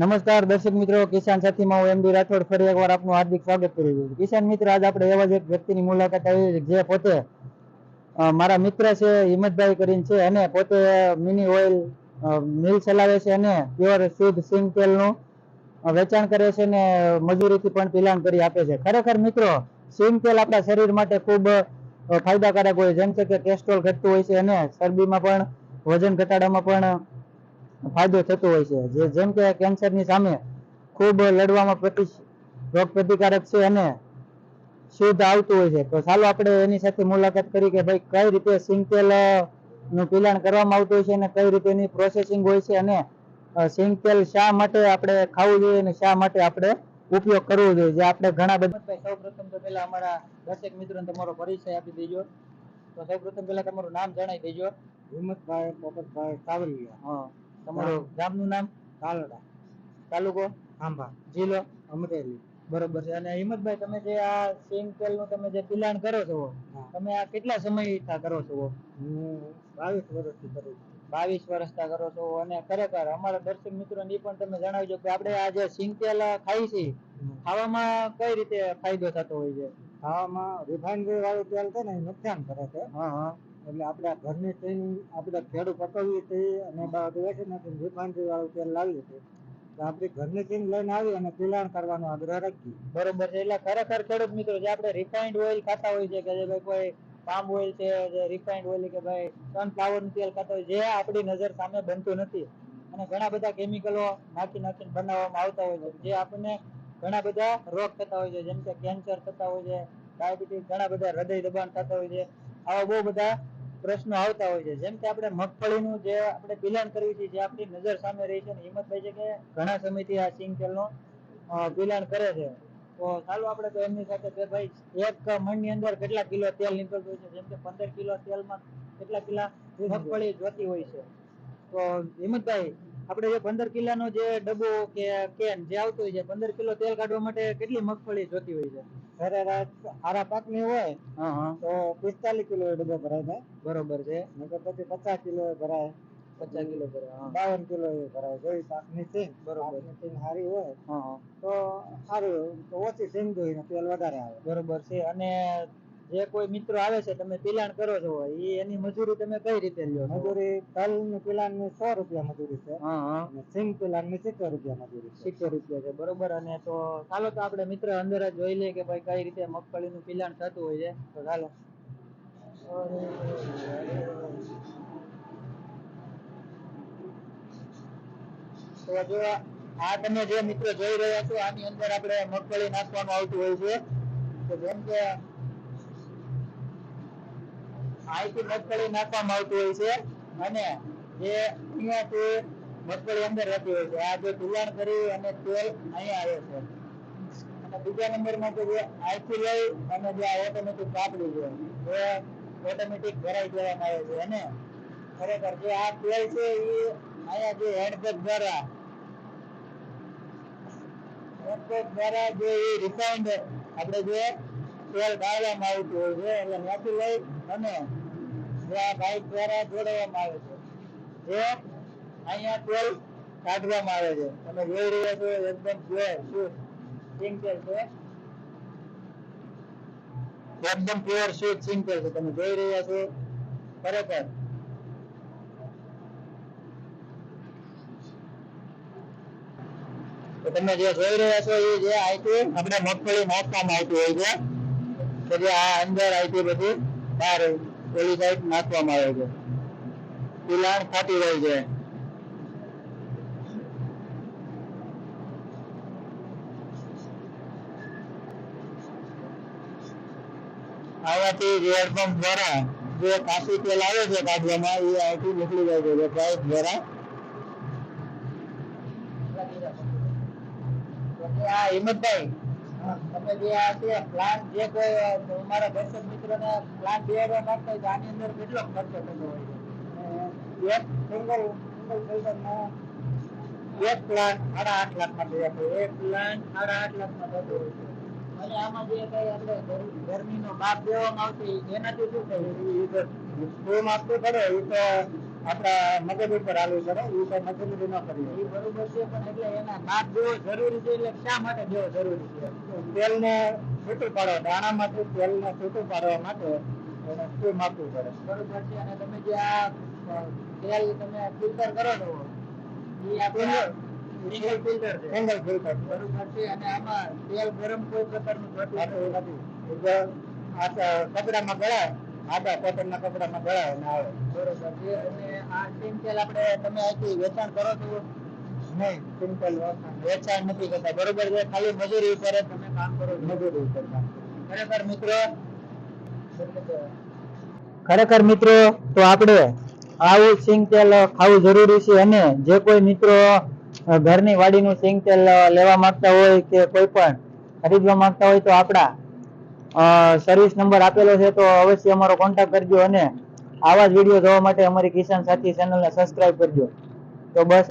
નમસ્કાર, દર્શક મિત્રો. કિસાન સાથીમાં હું એમડી રાઠોડ ફરી એકવાર આપનું હાર્દિક સ્વાગત કરું છું. કિસાન મિત્ર, આજ આપણે એવા જ એક વ્યક્તિની મુલાકાત આવી જે પોતે મારા મિત્ર છે, હિંમતભાઈ કરીને છે અને પોતે મિની ઓઇલ મિલ ચલાવે છે અને પ્યોર શુદ્ધ સિંગ તેલનું વેચાણ કરે છે ને મજૂરીથી પણ પિલાણ કરી આપે છે. ખરેખર મિત્રો, સિંગ તેલ આપણા શરીર માટે ખૂબ ફાયદાકારક હોય જેમ કે કેસ્ટ્રોલ ઘટતું હોય છે અને ચરબીમાં પણ, વજન ઘટાડવામાં પણ ફાયદો થતો હોય છે. જે જેમ કે કેન્સરની સામે ખૂબ લડવામાં પ્રતિ રોગ પ્રતિકારક છે અને શુદ્ધ આવતું હોય છે. તો ચાલો આપણે એની સાથે મુલાકાત કરી કે ભાઈ કઈ રીતે સિંગ તેલનું પીલાણ કરવામાં આવતું હોય છે અને કઈ રીતે એની પ્રોસેસિંગ હોય છે અને સિંગતેલ સિંગ તેલ શા માટે આપણે ખાવું જોઈએ અને શા માટે આપણે ઉપયોગ કરવો જોઈએ. જે આપણે ઘણા બધા સૌ પ્રથમ તો પહેલા અમારા દર્શક મિત્રોને તમારો પરિચય આપી દેજો. તો સૌ પ્રથમ પેલા તમારું નામ જણાવી દેજો. હિંમતભાઈ પોપટભાઈ સાવલિયા હા. તમારું ગામનું નામ? કાલડા. તાલુકો? આંબા. જિલ્લો? અમરેલી. બરોબર છે. અને હિંમતભાઈ તમે જે આ સિંગ તેલનું તમે જે પિલાણ કરો છો તમે આ કેટલા સમય કરો છો? હું બાવીસ વર્ષથી કરું છું. બાવીસ વર્ષથી કરો છો. અને ખરેખર અમારા દર્શક મિત્રો ને પણ તમે જણાવજો કે આપણે આ જે સિંગ તેલ ખાઈ છે ખાવામાં કઈ રીતે ફાયદો થતો હોય છે? ખાવામાં રિફાઇન્ડ વાળું તેલ છે ને નુકસાન કરે છે. હા હા. એટલે આપણે ઘરની તેલ આપણે ખેડૂત પકવીએ છીએ અને બધું વેચી નાખીને રિફાઇનરી વાળું તેલ લાવીએ છીએ તો આપણે ઘરની તેલ લઈને આવી અને પિલાણ કરવાનો આગ્રહ રાખીએ બરોબર છે, એટલે ખરેખર ખેડૂત મિત્રો, જે આપણે રિફાઇન્ડ ઓઇલ ખાતા હોય છે, કે જે ભાઈ કોઈ પામ ઓઇલ છે, જે રિફાઇન્ડ ઓઇલ કે ભાઈ સનફ્લાવરનું તેલ ખાતા હોય, જે આપણી નજર સામે બનતું નથી. અને ઘણા બધા કેમિકલો નાખી નાખીને બનાવવામાં આવતા હોય છે, જે આપણને ઘણા બધા રોગ થતા હોય છે, જેમ કે કેન્સર થતા હોય છે ડાયાબિટીસ ઘણા બધા હૃદય દબાણ થતા હોય છે, આવા બહુ બધા પ્રશ્નો આવતા હોય છે. જેમ કે આપણે મગફળીનું જે આપણે પિલાણ કરવી છે, જે આપણી નજર સામે રહી છે ને, હિંમતભાઈ છે કે ઘણા સમયથી આ સિંગ તેલનો પિલાણ કરે છે. તો ચાલો આપણે તો એમની સાથે કે ભાઈ, એક મણની અંદર કેટલા કિલો તેલ નીકળતું છે? જેમ કે પંદર કિલો તેલમાં કેટલા કિલા મગફળી જોતી હોય છે? તો હિંમતભાઈ આપણે જે પંદર કિલોનો જે ડબ્બો કે કેન જે આવતું હોય છે પંદર કિલો તેલ કાઢવા માટે કેટલી મગફળી જોતી હોય છે? સરેરાશ સારા પાકની હોય તો પિસ્તાલીસ કિલો એ ડબ્બો ભરાય છે. બરોબર છે. નકર પછી પચાસ કિલો ભરાય. પચાસ કિલો ભરાય બાવન કિલો ભરાય જોઈ પાકની સિંગ બરોબર. સિંગ સારી હોય તો સારું તો ઓછી સિંગ જોઈને તેલ વધારે આવે. બરોબર છે અને જે કોઈ મિત્ર આવે છે તમે પિલાણ કરો છો એ એની મજૂરી તમે કઈ રીતે લ્યો? મજૂરી તલની પિલાણની સો રૂપિયા મજૂરી છે. સિંગ પિલાણની સિત્તેર રૂપિયા મજૂરી સિત્તેર રૂપિયા છે બરોબર. અને તો ચાલો તો આપણે મિત્ર અંદર જ જોઈ લઈએ કે ભાઈ કઈ રીતે મગફળીનું પિલાણ થતું હોય છે. તો ચાલો. તો જો આ તમે જે મિત્રો જોઈ રહ્યા છો આની અંદર આપણે મગફળી નાખવાનું આવતું હોય છે. તો જેમ કે અહીંથી મગફળી નાખવામાં આવતું હોય છે અને જે અહીંયાથી મગફળી અંદર રહેતી હોય છે. આ જે પિલાણ કરી અને તેલ અહીંયા આવે છે. અને બીજા નંબરમાં તો જે આઈથી લઈ અને જે આ ઓટોમેટિક કાપડી છે, એ ઓટોમેટિક ભરાઈ દેવામાં આવે છે. અને ખરેખર જે આ તેલ છે, એ અહીંયા જે હેન્ડબેગ દ્વારા હેડપેક દ્વારા જે એ રિફાઇન્ડ આપણે જે તેલ ગાળવામાં આવતું હોય છે, એટલે ત્યાંથી લઈ અને તમે એકદમ પ્યોર શુદ્ધ સિંગ છે. તમે જોઈ રહ્યા છો, ખરેખર. તમે જે જોઈ રહ્યા છો, એ જે આઈટી આપણે મગફળી નાખવામાં આવતી હોય છે. તો જે આ અંદર આઈટી બધી બહાર ઓલી સાઈડ નાખવામાં આવે છે. પિલાણ ફાટી જાય છે. આવાથી હેડપંપ દ્વારા જે કાચી તેલ આવે છે કાઢવામાં, એ આવતી નીકળી જાય છે. પાઇપ દ્વારા આ હિંમતભાઈ, તમે જે આ છે પ્લાન્ટ જે કોઈ તમારા દર્શક મિત્રોને પ્લાન બિયારવા માંગતા હોય તો આની અંદર કેટલો ખર્ચો થતો હોય એક સિંગલ સિંગલ ફિલ્ટરમાં એક પ્લાન્ટ સાડા આઠ લાખમાં તૈયાર થાય એક પ્લાન્ટ સાડા આઠ લાખમાં થતો હોય છે. અને આમાં જે કઈ આપણે ગર- ગરમીનો બાપ દેવામાં આવતો એનાથી શું થાય? સ્કૂમ આપવું પડે એ તો આપણા મગજ ઉપર હાલવું પડે એ તો મજબૂરી ન કરી એ બરોબર છે પણ એટલે એના માપ દેવો જરૂરી છે એટલે શા માટે દેવો જરૂરી છે? તેલને છૂટું પાડો દાણામાંથી તેલને છૂટું પાડવા માટે એને શું માપવું પડે. બરોબર છે અને તમે જે આ તેલ તમે ફિલ્ટર કરો છો એ આપણે સિંગલ ફિલ્ટર છે. Single filter. બરોબર છે અને આમાં તેલ ગરમ કોઈ પ્રકારનું ઘટતું નથી. આ કપડામાં ગળાય આડા કોટનના કપડામાં ગળાય ને આવે. બરોબર છે અને આ સ્ટીમ તેલ આપણે તમે અહીંથી વેચાણ કરો છો નહીં ખરેખર મિત્રો તો આપણે આવું સિંગ તેલ ખાવું જરૂરી છે અને જે કોઈ મિત્રો ઘરની વાડીનું સિંગ તેલ લેવા માંગતા હોય કે કોઈ પણ ખરીદવા માંગતા હોય તો આપણા સર્વિસ નંબર આપેલો છે તો અવશ્ય અમારો કોન્ટેક્ટ કરજો અને આવા જ વીડિયો જોવા માટે અમારી કિસાન સાથી ચેનલને સબસ્ક્રાઇબ કરજો. તો બસ